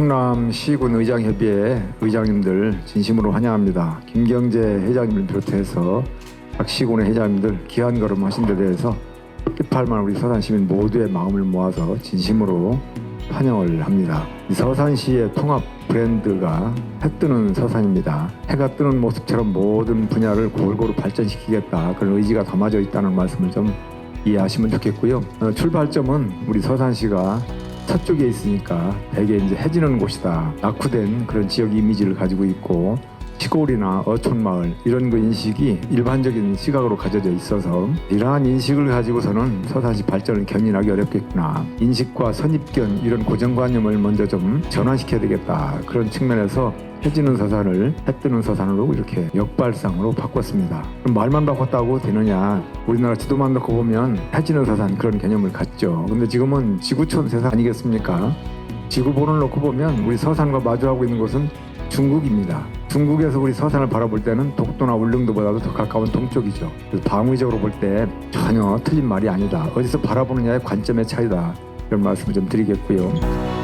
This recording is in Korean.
충남 시군 의장협의회 의장님들 진심으로 환영합니다. 김경재 회장님을 비롯해서 각 시군의 회장님들 귀한 걸음 하신 데 대해서 뜻할만 우리 서산 시민 모두의 마음을 모아서 진심으로 환영을 합니다. 이 서산시의 통합 브랜드가 해 뜨는 서산입니다. 해가 뜨는 모습처럼 모든 분야를 골고루 발전시키겠다 그런 의지가 담아져 있다는 말씀을 좀 이해하시면 좋겠고요. 어, 출발점은 우리 서산시가 서쪽에 있으니까 대개 이제 해지는 곳이다. 낙후된 그런 지역 이미지를 가지고 있고 시골이나 어촌 마을 이런 그 인식이 일반적인 시각으로 가져져 있어서 이러한 인식을 가지고서는 서산시 발전을 견인하기 어렵겠구나. 인식과 선입견 이런 고정관념을 먼저 좀 전환시켜야 되겠다. 그런 측면에서 해지는 서산을 해뜨는 서산으로 이렇게 역발상으로 바꿨습니다. 말만 바꿨다고 되느냐? 우리나라 지도만 놓고 보면 해지는 서산 그런 개념을 갖죠. 근데 지금은 지구촌 세상 아니겠습니까? 지구본을 놓고 보면 우리 서산과 마주하고 있는 곳은 중국입니다. 중국에서 우리 서산을 바라볼 때는 독도나 울릉도보다도 더 가까운 동쪽이죠. 방위적으로 볼 때 전혀 틀린 말이 아니다. 어디서 바라보느냐의 관점의 차이다. 이런 말씀을 좀 드리겠고요.